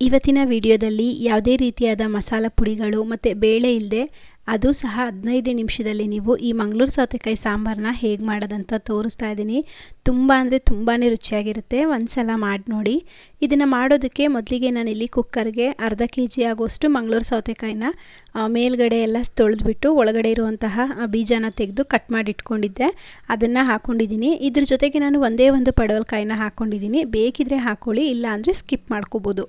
ಇವತ್ತಿನ ವಿಡಿಯೋದಲ್ಲಿ ಯಾವುದೇ ರೀತಿಯಾದ ಮಸಾಲ ಪುಡಿಗಳು ಮತ್ತು ಬೇಳೆ ಇಲ್ಲದೆ ಅದು ಸಹ ಹದಿನೈದು ನಿಮಿಷದಲ್ಲಿ ನೀವು ಈ ಮಂಗಳೂರು ಸೌತೆಕಾಯಿ ಸಾಂಬಾರನ್ನ ಹೇಗೆ ಮಾಡೋದಂತ ತೋರಿಸ್ತಾ ಇದ್ದೀನಿ. ತುಂಬ ಅಂದರೆ ತುಂಬಾ ರುಚಿಯಾಗಿರುತ್ತೆ. ಒಂದು ಸಲ ಮಾಡಿ ನೋಡಿ. ಇದನ್ನು ಮಾಡೋದಕ್ಕೆ ಮೊದಲಿಗೆ ನಾನಿಲ್ಲಿ ಕುಕ್ಕರ್ಗೆ ಅರ್ಧ ಕೆ ಜಿ ಆಗುವಷ್ಟು ಮಂಗಳೂರು ಸೌತೆಕಾಯಿನ ಮೇಲ್ಗಡೆ ಎಲ್ಲ ತೊಳೆದ್ಬಿಟ್ಟು ಒಳಗಡೆ ಇರುವಂತಹ ಬೀಜನ ತೆಗೆದು ಕಟ್ ಮಾಡಿ ಇಟ್ಕೊಂಡಿದ್ದೆ ಅದನ್ನು ಹಾಕ್ಕೊಂಡಿದ್ದೀನಿ ಇದ್ರ ಜೊತೆಗೆ ನಾನು ಒಂದೇ ಒಂದು ಪಡವಲಕಾಯಿನ ಹಾಕ್ಕೊಂಡಿದ್ದೀನಿ ಬೇಕಿದ್ರೆ ಹಾಕ್ಕೊಳ್ಳಿ ಇಲ್ಲ ಅಂದರೆ ಸ್ಕಿಪ್ ಮಾಡ್ಕೋಬೋದು.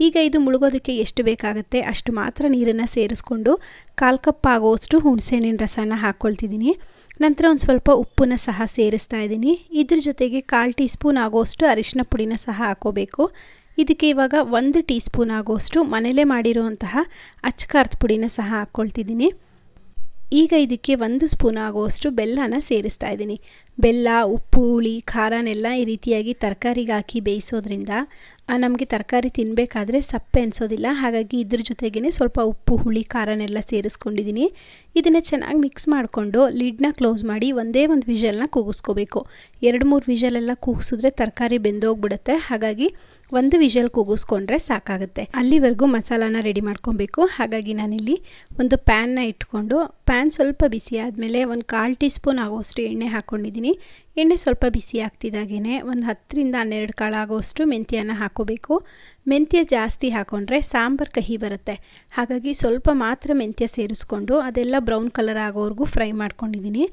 ಈಗ ಇದು ಮುಳುಗೋದಕ್ಕೆ ಎಷ್ಟು ಬೇಕಾಗುತ್ತೆ ಅಷ್ಟು ಮಾತ್ರ ನೀರನ್ನು ಸೇರಿಸ್ಕೊಂಡು ಕಾಲು ಕಪ್ ಆಗೋಷ್ಟು ಹುಣಸೆಹಣ್ಣಿನ ರಸನ ಹಾಕ್ಕೊಳ್ತಿದ್ದೀನಿ. ನಂತರ ಒಂದು ಸ್ವಲ್ಪ ಉಪ್ಪನ್ನ ಸಹ ಸೇರಿಸ್ತಾ ಇದ್ದೀನಿ. ಇದ್ರ ಜೊತೆಗೆ ಕಾಲು ಟೀ ಸ್ಪೂನ್ ಆಗೋಷ್ಟು ಅರಿಶಿನ ಪುಡಿನ ಸಹ ಹಾಕೋಬೇಕು ಇದಕ್ಕೆ ಇವಾಗ ಒಂದು ಟೀ ಸ್ಪೂನ್ ಮನೆಯಲ್ಲೇ ಮನೇಲೇ ಮಾಡಿರುವಂತಹ ಅಚ್ಕಾರದ ಪುಡಿನ ಸಹ ಹಾಕ್ಕೊಳ್ತಿದ್ದೀನಿ. ಈಗ ಇದಕ್ಕೆ ಒಂದು ಸ್ಪೂನ್ ಆಗುವಷ್ಟು ಬೆಲ್ಲನ ಸೇರಿಸ್ತಾ ಇದ್ದೀನಿ. ಬೆಲ್ಲ, ಉಪ್ಪು, ಹುಳಿ, ಖಾರನೆಲ್ಲ ಈ ರೀತಿಯಾಗಿ ತರಕಾರಿಗೆ ಹಾಕಿ ಬೇಯಿಸೋದ್ರಿಂದ ನಮಗೆ ತರಕಾರಿ ತಿನ್ನಬೇಕಾದ್ರೆ ಸಪ್ಪೆ ಅನಿಸೋದಿಲ್ಲ. ಹಾಗಾಗಿ ಇದ್ರ ಜೊತೆಗೇ ಸ್ವಲ್ಪ ಉಪ್ಪು, ಹುಳಿ, ಖಾರನೆಲ್ಲ ಸೇರಿಸ್ಕೊಂಡಿದ್ದೀನಿ ಇದನ್ನು ಚೆನ್ನಾಗಿ ಮಿಕ್ಸ್ ಮಾಡಿಕೊಂಡು ಲಿಡ್ನ ಕ್ಲೋಸ್ ಮಾಡಿ ಒಂದೇ ಒಂದು ವಿಷಲ್ನ ಕೂಗಿಸ್ಕೋಬೇಕು. ಎರಡು ಮೂರು ವಿಷಲೆಲ್ಲ ಕೂಗಿಸಿದ್ರೆ ತರಕಾರಿ ಬೆಂದೋಗ್ಬಿಡುತ್ತೆ. ಹಾಗಾಗಿ ಒಂದು ವಿಷಲ್ ಕೂಗಿಸ್ಕೊಂಡ್ರೆ ಸಾಕಾಗುತ್ತೆ. ಅಲ್ಲಿವರೆಗೂ ಮಸಾಲಾನ ರೆಡಿ ಮಾಡ್ಕೊಬೇಕು. ಹಾಗಾಗಿ ನಾನಿಲ್ಲಿ ಒಂದು ಪ್ಯಾನ್ನ ಇಟ್ಕೊಂಡು ಪ್ಯಾನ್ ಸ್ವಲ್ಪ ಬಿಸಿ ಆದಮೇಲೆ ಒಂದು ಕಾಲು ಟೀ ಸ್ಪೂನ್ ಆಗೋಷ್ಟು ಎಣ್ಣೆ ಹಾಕ್ಕೊಂಡಿದ್ದೀನಿ ಎಣ್ಣೆ ಸ್ವಲ್ಪ ಬಿಸಿ ಆಗ್ತಿದ್ದಾಗೇ ಒಂದು ಹತ್ತರಿಂದ ಹನ್ನೆರಡು ಕಾಳು ಆಗೋಷ್ಟು ಮೆಂತ್ಯನ ಹಾಕೋಬೇಕು. ಮೆಂತ್ಯ ಜಾಸ್ತಿ ಹಾಕ್ಕೊಂಡ್ರೆ ಸಾಂಬಾರು ಕಹಿ ಬರುತ್ತೆ. ಹಾಗಾಗಿ ಸ್ವಲ್ಪ ಮಾತ್ರ ಮೆಂತ್ಯ ಸೇರಿಸ್ಕೊಂಡು ಅದೆಲ್ಲ ಬ್ರೌನ್ ಕಲರ್ ಆಗೋವರೆಗೂ ಫ್ರೈ ಮಾಡ್ಕೊಂಡಿದ್ದೀನಿ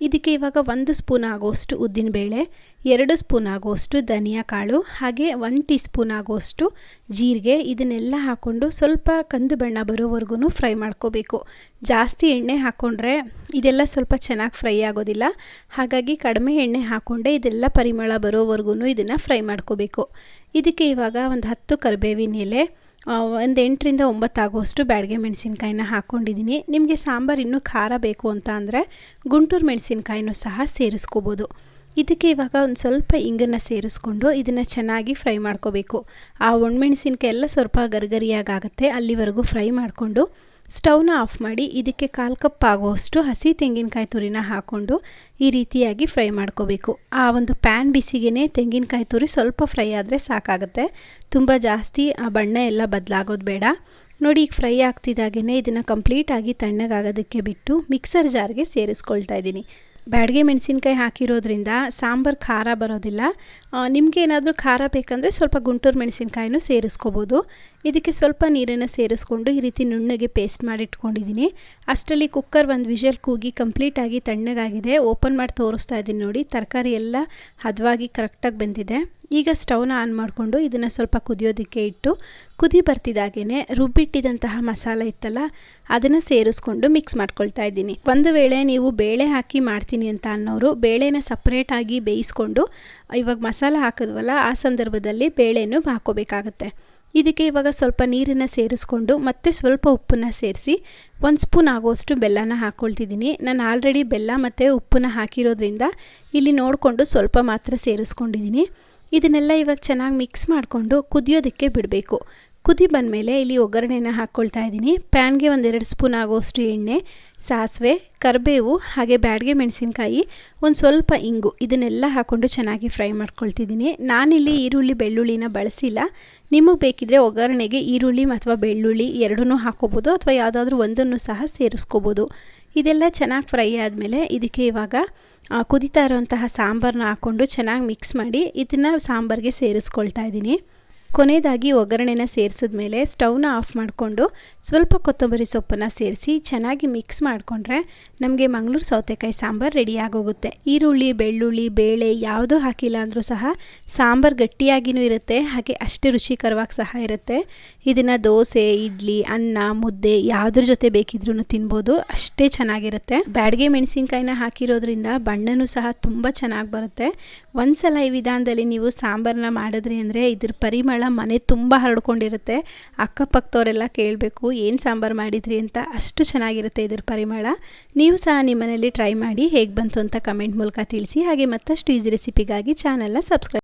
ಇದಕ್ಕೆ ಇವಾಗ ಒಂದು ಸ್ಪೂನ್ ಆಗೋಷ್ಟು ಉದ್ದಿನಬೇಳೆ ಎರಡು ಸ್ಪೂನ್ ಆಗೋಷ್ಟು ಧನಿಯಾ ಕಾಳು, ಹಾಗೆ ಒನ್ ಟೀ ಸ್ಪೂನ್ ಆಗೋಷ್ಟು ಜೀರಿಗೆ, ಇದನ್ನೆಲ್ಲ ಹಾಕ್ಕೊಂಡು ಸ್ವಲ್ಪ ಕಂದು ಬಣ್ಣ ಬರೋವರೆಗೂ ಫ್ರೈ ಮಾಡ್ಕೋಬೇಕು. ಜಾಸ್ತಿ ಎಣ್ಣೆ ಹಾಕ್ಕೊಂಡ್ರೆ ಇದೆಲ್ಲ ಸ್ವಲ್ಪ ಚೆನ್ನಾಗಿ ಫ್ರೈ ಆಗೋದಿಲ್ಲ. ಹಾಗಾಗಿ ಕಡಿಮೆ ಎಣ್ಣೆ ಹಾಕ್ಕೊಂಡೆ ಇದೆಲ್ಲ ಪರಿಮಳ ಬರೋವರೆಗೂ ಇದನ್ನು ಫ್ರೈ ಮಾಡ್ಕೋಬೇಕು. ಇದಕ್ಕೆ ಇವಾಗ ಒಂದು ಹತ್ತು ಕರಿಬೇವಿನ ಎಲೆ ಒಂದು ಎಂಟರಿಂದ ಒಂಬತ್ತು ಬ್ಯಾಡಿಗೆ ಮೆಣಸಿನ್ಕಾಯಿನ ಹಾಕ್ಕೊಂಡಿದ್ದೀನಿ ನಿಮಗೆ ಸಾಂಬಾರು ಇನ್ನೂ ಖಾರ ಬೇಕು ಅಂತ ಅಂದರೆ ಗುಂಟೂರು ಮೆಣಸಿನ್ಕಾಯಿನೂ ಸಹ ಸೇರಿಸ್ಕೋಬೋದು. ಇದಕ್ಕೆ ಇವಾಗ ಒಂದು ಸ್ವಲ್ಪ ಇಂಗನ್ನು ಸೇರಿಸ್ಕೊಂಡು ಇದನ್ನು ಚೆನ್ನಾಗಿ ಫ್ರೈ ಮಾಡ್ಕೋಬೇಕು. ಆ ಒಣಮೆಣಸಿನ್ಕಾಯಿ ಎಲ್ಲ ಸ್ವಲ್ಪ ಗರಿಗರಿಯಾಗುತ್ತೆ ಅಲ್ಲಿವರೆಗೂ ಫ್ರೈ ಮಾಡಿಕೊಂಡು ಸ್ಟವ್ನ ಆಫ್ ಮಾಡಿ ಇದಕ್ಕೆ ಕಾಲು ಕಪ್ ಆಗುವಷ್ಟು ಹಸಿ ತೆಂಗಿನಕಾಯಿ ತುರಿನ ಹಾಕ್ಕೊಂಡು ಈ ರೀತಿಯಾಗಿ ಫ್ರೈ ಮಾಡ್ಕೋಬೇಕು. ಆ ಒಂದು ಪ್ಯಾನ್ ಬಿಸಿಗೆನೇ ತೆಂಗಿನಕಾಯಿ ತುರಿ ಸ್ವಲ್ಪ ಫ್ರೈ ಆದರೆ ಸಾಕಾಗುತ್ತೆ. ತುಂಬ ಜಾಸ್ತಿ ಆ ಬಣ್ಣ ಎಲ್ಲ ಬದಲಾಗೋದು ಬೇಡ. ನೋಡಿ, ಈಗ ಫ್ರೈ ಆಗ್ತಿದ್ದಾಗೇ ಇದನ್ನು ಕಂಪ್ಲೀಟಾಗಿ ತಣ್ಣಗಾಗೋದಕ್ಕೆ ಬಿಟ್ಟು ಮಿಕ್ಸರ್ ಜಾರ್ಗೆ ಸೇರಿಸ್ಕೊಳ್ತಾ ಇದ್ದೀನಿ. ಬ್ಯಾಡಿಗೆ ಮೆಣಸಿನ್ಕಾಯಿ ಹಾಕಿರೋದ್ರಿಂದ ಸಾಂಬಾರು ಖಾರ ಬರೋದಿಲ್ಲ. ನಿಮಗೆ ಏನಾದರೂ ಖಾರ ಬೇಕಂದರೆ ಸ್ವಲ್ಪ ಗುಂಟೂರು ಮೆಣಸಿನ್ಕಾಯಿನೂ ಸೇರಿಸ್ಕೋಬೋದು. ಇದಕ್ಕೆ ಸ್ವಲ್ಪ ನೀರನ್ನು ಸೇರಿಸ್ಕೊಂಡು ಈ ರೀತಿ ನುಣ್ಣಗೆ ಪೇಸ್ಟ್ ಮಾಡಿ ಇಟ್ಕೊಂಡಿದ್ದೀನಿ ಅಷ್ಟರಲ್ಲಿ ಕುಕ್ಕರ್ ಒಂದು ವಿಷಲ್ ಕೂಗಿ ಕಂಪ್ಲೀಟಾಗಿ ತಣ್ಣಗಾಗಿದೆ. ಓಪನ್ ಮಾಡಿ ತೋರಿಸ್ತಾ ಇದ್ದೀನಿ ನೋಡಿ, ತರಕಾರಿ ಎಲ್ಲ ಹದವಾಗಿ ಕರೆಕ್ಟಾಗಿ ಬಂದಿದೆ. ಈಗ ಸ್ಟವ್ನ ಆನ್ ಮಾಡಿಕೊಂಡು ಇದನ್ನು ಸ್ವಲ್ಪ ಕುದಿಯೋದಕ್ಕೆ ಇಟ್ಟು, ಕುದಿ ಬರ್ತಿದ್ದಾಗೇ ರುಬ್ಬಿಟ್ಟಿದಂತಹ ಮಸಾಲ ಇತ್ತಲ್ಲ, ಅದನ್ನು ಸೇರಿಸ್ಕೊಂಡು ಮಿಕ್ಸ್ ಮಾಡ್ಕೊಳ್ತಾ ಇದ್ದೀನಿ. ಒಂದು ವೇಳೆ ನೀವು ಬೇಳೆ ಹಾಕಿ ಮಾಡ್ತೀನಿ ಅಂತ ಅನ್ನೋರು ಬೇಳೆನ ಸಪ್ರೇಟಾಗಿ ಬೇಯಿಸ್ಕೊಂಡು ಇವಾಗ ಮಸಾಲ ಹಾಕಿದ್ವಲ್ಲ, ಆ ಸಂದರ್ಭದಲ್ಲಿ ಬೇಳೆನೂ ಹಾಕೋಬೇಕಾಗತ್ತೆ. ಇದಕ್ಕೆ ಇವಾಗ ಸ್ವಲ್ಪ ನೀರನ್ನು ಸೇರಿಸ್ಕೊಂಡು ಮತ್ತೆ ಸ್ವಲ್ಪ ಉಪ್ಪನ್ನು ಸೇರಿಸಿ ಒಂದು ಸ್ಪೂನ್ ಆಗೋಷ್ಟು ಬೆಲ್ಲನ ಹಾಕ್ಕೊಳ್ತಿದ್ದೀನಿ ನಾನು ಆಲ್ರೆಡಿ ಬೆಲ್ಲ ಮತ್ತು ಉಪ್ಪನ್ನ ಹಾಕಿರೋದ್ರಿಂದ ಇಲ್ಲಿ ನೋಡಿಕೊಂಡು ಸ್ವಲ್ಪ ಮಾತ್ರ ಸೇರಿಸ್ಕೊಂಡಿದ್ದೀನಿ. ಇದನ್ನೆಲ್ಲ ಇವಾಗ ಚೆನ್ನಾಗಿ ಮಿಕ್ಸ್ ಮಾಡಿಕೊಂಡು ಕುದಿಯೋದಕ್ಕೆ ಬಿಡಬೇಕು. ಕುದಿ ಬಂದಮೇಲೆ ಇಲ್ಲಿ ಒಗ್ಗರಣೆನ ಹಾಕ್ಕೊಳ್ತಾ ಇದ್ದೀನಿ. ಪ್ಯಾನ್ಗೆ ಒಂದೆರಡು ಸ್ಪೂನ್ ಆಗೋಷ್ಟು ಎಣ್ಣೆ, ಸಾಸಿವೆ, ಕರಿಬೇವು ಹಾಗೆ ಬ್ಯಾಡಿಗೆ ಮೆಣಸಿನ್ಕಾಯಿ, ಒಂದು ಸ್ವಲ್ಪ ಇಂಗು ಇದನ್ನೆಲ್ಲ ಹಾಕ್ಕೊಂಡು ಚೆನ್ನಾಗಿ ಫ್ರೈ ಮಾಡ್ಕೊಳ್ತಿದ್ದೀನಿ. ನಾನಿಲ್ಲಿ ಈರುಳ್ಳಿ, ಬೆಳ್ಳುಳ್ಳಿನ ಬಳಸಿಲ್ಲ. ನಿಮಗೆ ಬೇಕಿದ್ರೆ ಒಗ್ಗರಣೆಗೆ ಈರುಳ್ಳಿ ಅಥವಾ ಬೆಳ್ಳುಳ್ಳಿ ಎರಡನ್ನೂ ಹಾಕೋಬೋದು ಅಥವಾ ಯಾವುದಾದ್ರೂ ಒಂದನ್ನು ಸಹ ಸೇರಿಸ್ಕೋಬೋದು. ಇದೆಲ್ಲ ಚೆನ್ನಾಗಿ ಫ್ರೈ ಆದಮೇಲೆ ಇದಕ್ಕೆ ಇವಾಗ ಕುದಿತಾ ಇರೋಂತಹ ಸಾಂಬಾರನ್ನ ಹಾಕ್ಕೊಂಡು ಚೆನ್ನಾಗಿ ಮಿಕ್ಸ್ ಮಾಡಿ ಇದನ್ನು ಸಾಂಬಾರಿಗೆ ಸೇರಿಸ್ಕೊಳ್ತಾ ಇದ್ದೀನಿ. ಕೊನೆಯದಾಗಿ ಒಗ್ಗರಣೆನ ಸೇರಿಸಿದ ಮೇಲೆ ಸ್ಟವ್ನ ಆಫ್ ಮಾಡಿಕೊಂಡು ಸ್ವಲ್ಪ ಕೊತ್ತಂಬರಿ ಸೊಪ್ಪನ್ನು ಸೇರಿಸಿ ಚೆನ್ನಾಗಿ ಮಿಕ್ಸ್ ಮಾಡಿಕೊಂಡ್ರೆ ನಮಗೆ ಮಂಗಳೂರು ಸೌತೆಕಾಯಿ ಸಾಂಬಾರು ರೆಡಿಯಾಗೋಗುತ್ತೆ ಈರುಳ್ಳಿ, ಬೆಳ್ಳುಳ್ಳಿ, ಬೇಳೆ ಯಾವುದೂ ಹಾಕಿಲ್ಲ ಅಂದರೂ ಸಹ ಸಾಂಬಾರು ಗಟ್ಟಿಯಾಗಿಯೂ ಇರುತ್ತೆ, ಹಾಗೆ ಅಷ್ಟೇ ರುಚಿಕರವಾಗಿ ಸಹ ಇರುತ್ತೆ. ಇದನ್ನು ದೋಸೆ, ಇಡ್ಲಿ, ಅನ್ನ, ಮುದ್ದೆ ಯಾವುದ್ರ ಜೊತೆ ಬೇಕಿದ್ರೂ ತಿನ್ಬೋದು, ಅಷ್ಟೇ ಚೆನ್ನಾಗಿರುತ್ತೆ. ಬ್ಯಾಡಿಗೆ ಮೆಣಸಿನ್ಕಾಯಿನ ಹಾಕಿರೋದ್ರಿಂದ ಬಣ್ಣನೂ ಸಹ ತುಂಬ ಚೆನ್ನಾಗಿ ಬರುತ್ತೆ. ಒಂದ್ಸಲ ಈ ವಿಧಾನದಲ್ಲಿ ನೀವು ಸಾಂಬಾರನ್ನ ಮಾಡಿದ್ರಿ ಅಂದರೆ ಇದ್ರ ಪರಿಮಳ ಮನೆ ತುಂಬ ಹರಡ್ಕೊಂಡಿರುತ್ತೆ. ಅಕ್ಕಪಕ್ಕದವರೆಲ್ಲ ಕೇಳಬೇಕು, ಏನು ಸಾಂಬಾರು ಮಾಡಿದ್ರಿ ಅಂತ? ಅಷ್ಟು ಚೆನ್ನಾಗಿರುತ್ತೆ ಇದ್ರ ಪರಿಮಳ. ನೀವು ಸಹ ನಿಮ್ಮನೆಯಲ್ಲಿ ಟ್ರೈ ಮಾಡಿ ಹೇಗೆ ಬಂತು ಅಂತ ಕಮೆಂಟ್ ಮೂಲಕ ತಿಳಿಸಿ. ಹಾಗೆ ಮತ್ತಷ್ಟು ಈಸಿ ರೆಸಿಪಿಗಾಗಿ ಚಾನಲ್ನ ಸಬ್ಸ್ಕ್ರೈಬ್